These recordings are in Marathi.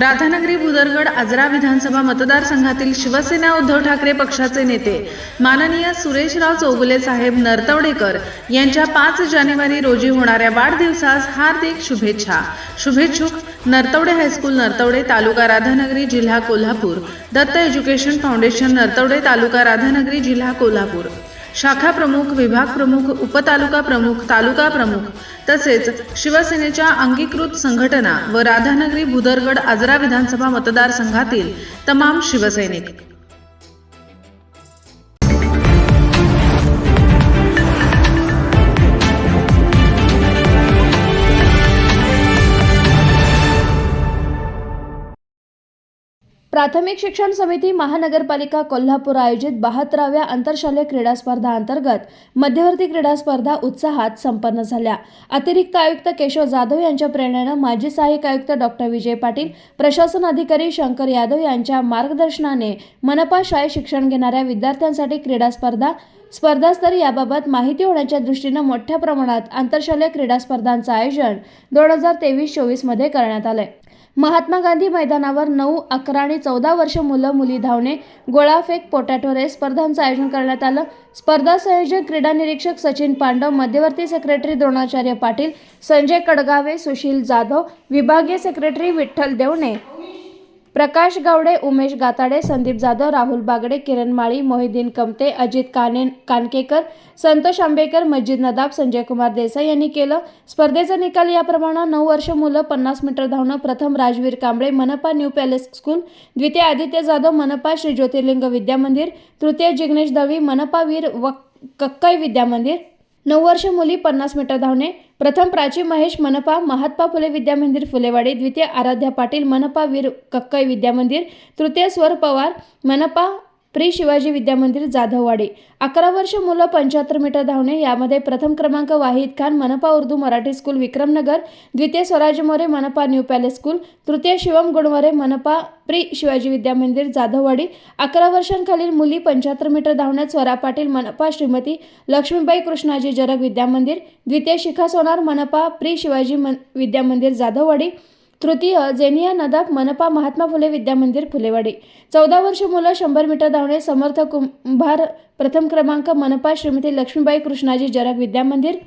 राधानगरी भुदरगड आजरा विधानसभा मतदारसंघातील शिवसेना उद्धव ठाकरे पक्षाचे नेते माननीय सुरेशराव चौगुले साहेब नरतवडेकर यांच्या पाच जानेवारी रोजी होणाऱ्या वाढदिवसास हार्दिक शुभेच्छा. शुभेच्छुक नरतवडे हायस्कूल नरतवडे तालुका राधानगरी जिल्हा कोल्हापूर. दत्त एज्युकेशन फाउंडेशन नरतवडे तालुका राधानगरी जिल्हा कोल्हापूर. शाखा प्रमुख विभाग प्रमुख उपतालुका प्रमुख तालुका प्रमुख तसेच शिवसेनेच्या अंगीकृत संघटना व राधानगरी भुदरगड आजरा विधानसभा मतदारसंघातील तमाम शिवसैनिक. प्राथमिक शिक्षण समिती महानगरपालिका कोल्हापूर आयोजित बहात्तराव्या आंतरशालेय क्रीडा स्पर्धा अंतर्गत मध्यवर्ती क्रीडा स्पर्धा उत्साहात संपन्न झाल्या. अतिरिक्त आयुक्त केशव जाधव यांच्या प्रेरणेनं माजी सहाय्यक आयुक्त डॉक्टर विजय पाटील प्रशासन अधिकारी शंकर यादव यांच्या मार्गदर्शनाने मनपा शाळेत शिक्षण घेणाऱ्या विद्यार्थ्यांसाठी क्रीडा स्पर्धा स्पर्धास्तर याबाबत माहिती होण्याच्या दृष्टीनं मोठ्या प्रमाणात आंतरशालेय क्रीडा स्पर्धांचं आयोजन दोन हजार तेवीस चोवीसमध्ये करण्यात आलंय. महात्मा गांधी मैदानावर नऊ अकरा आणि चौदा वर्ष मुलं मुली धावणे गोळाफेक पोटॅटो रेस स्पर्धांचं आयोजन करण्यात आलं. स्पर्धा संयोजक क्रीडा निरीक्षक सचिन पांडव मध्यवर्ती सेक्रेटरी द्रोणाचार्य पाटील संजय कडगावे सुशील जाधव विभागीय सेक्रेटरी विठ्ठल देवणे. प्रकाश गावडे उमेश गाताडे संदीप जाधव राहुल बागडे किरण माळी मोहिदीन कमते अजित काने कानकेकर संतोष आंबेकर मस्जिद नदाब संजय कुमार देसाई यांनी केलं. स्पर्धेचा निकाल याप्रमाणे नऊ वर्ष मुलं पन्नास मीटर धावणं प्रथम राजवीर कांबळे मनपा न्यू पॅलेस स्कूल द्वितीय आदित्य जाधव मनपा श्री ज्योतिर्लिंग विद्यामंदिर तृतीय जिग्नेश दळवी मनपा वीर व कक्कई विद्यामंदिर नऊ वर्ष मुली पन्नास मीटर धावणे. प्रथम प्राची महेश मनपा महात्मा फुले विद्यामंदिर फुलेवाडी. द्वितीय आराध्या पाटील मनपा वीर कक्कई विद्यामंदिर. तृतीय स्वर पवार मनपा प्री शिवाजी विद्यामंदिर जाधववाडी. अकरा वर्ष मुलं पंच्याहत्तर मीटर धावणे यामध्ये प्रथम क्रमांक वाहिद खान मनपा उर्दू मराठी स्कूल विक्रमनगर. द्वितीय स्वराज मोरे मनपा न्यू पॅलेस स्कूल. तृतीय शिवम गुणवरे मनपा प्री शिवाजी विद्यामंदिर जाधववाडी. अकरा वर्षांखालील मुली पंच्याहत्तर मीटर धावण्यात स्वरा पाटील मनपा श्रीमती लक्ष्मीबाई कृष्णाजी जरग विद्यामंदिर द्वितीय शिखा सोनार मनपा प्री शिवाजी मन विद्यामंदिर जाधववाडी. तृतीय जेनिया नदाब मनपा महात्मा फुले विद्यामंदिर फुलेवाडी. चौदा वर्ष मुलं शंभर मीटर धावणे समर्थ कुंभार प्रथम क्रमांक मनपा श्रीमती लक्ष्मीबाई कृष्णाजी जरग विद्यामंदिर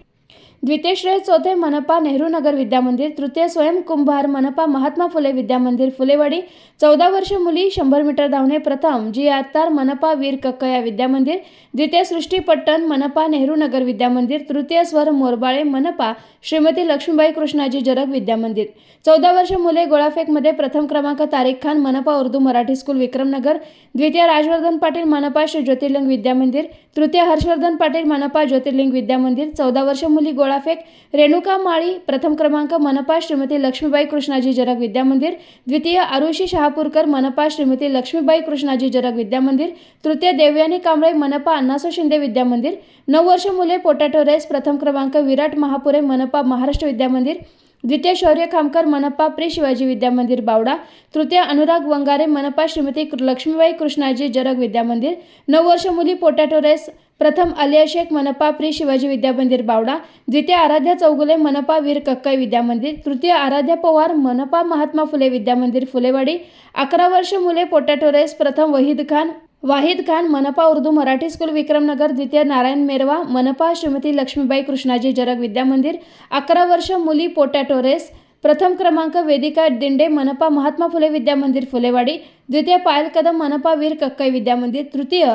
द्वितीयश्रेय चौथे मनपा नेहरू नगर विद्यामंदिर तृतीय स्वयं कुंभार मनपा महात्मा फुले विद्यामंदिर फुलेवाडी चौदा वर्ष मुली शंभर मीटर धावणे प्रथम जी आत्तार मनपा वीर कक्कया विद्यामंदिर द्वितीय सृष्टी पट्टण मनपा नेहरू नगर विद्यामंदिर तृतीय स्वर मोरबाळे मनपा श्रीमती लक्ष्मीबाई कृष्णाजी जरग विद्यामंदिर. चौदा वर्ष मुले गोळाफेकमध्ये प्रथम क्रमांक तारिक खान मनपा उर्दू मराठी स्कूल विक्रमनगर द्वितीय राजवर्धन पाटील मनपा श्री ज्योतिर्लिंग विद्यामंदिर तृतीय हर्षवर्धन पाटील मनपा ज्योतिर्लिंग विद्यामंदिर चौदा वर्ष मुली गोळा गोळाफेक रेणुका माळी प्रथम क्रमांक मनपा श्रीमती लक्ष्मीबाई कृष्णाजी जरग विद्यामंदिर. द्वितीय आरुषी शहापूरकर मनपा श्रीमती लक्ष्मीबाई कृष्णाजी जरग विद्या मंदिर तृतीय देवयानी कांबळे मनपा अण्णासो शिंदे विद्या मंदिर नऊ वर्ष मुले पोटॅटो रेस प्रथम क्रमांक विराट महापुरे मनपा महाराष्ट्र विद्या मंदिर द्वितीय शौर्य खामकर मनपा प्री शिवाजी विद्या मंदिर बावडा तृतीय अनुराग वंगारे मनपा श्रीमती कृ- लक्ष्मीबाई कृष्णाजी जरग विद्या मंदिर नऊ वर्ष मुली पोटॅटो रेस प्रथम आलिया शेख मनपा प्री शिवाजी विद्या मंदिर बावडा द्वितीय आराध्या चौगुले मनपा वीर कक्काई विद्या मंदिर तृतीय आराध्या पवार मनपा महात्मा फुले विद्या मंदिर फुलेवाडी अकरा वर्ष मुले पोटॅटो रेस प्रथम वहीद खान वाहिद खान मनपा उर्दू मराठी स्कूल विक्रमनगर द्वितीय नारायण मेरवा मनपा श्रीमती लक्ष्मीबाई कृष्णाजी जरग विद्या मंदिर अकरा वर्ष मुली पोटॅटो रेस प्रथम क्रमांक वेदिका दिंडे मनपा महात्मा फुले विद्या मंदिर फुलेवाडी द्वितीय पायल कदम मनपा वीर कक्कई विद्या मंदिर तृतीय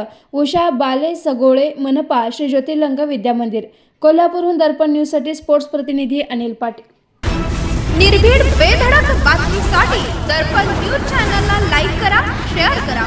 उषा बाले सगोळे मनपा श्री ज्योतिर्लिंग विद्या मंदिर. कोल्हापूरहून दर्पण न्यूजसाठी स्पोर्ट्स प्रतिनिधी अनिल पाटील. निर्भीड बेधडक बातमीसाठी दर्पण न्यूज चॅनलला लाईक करा शेअर करा.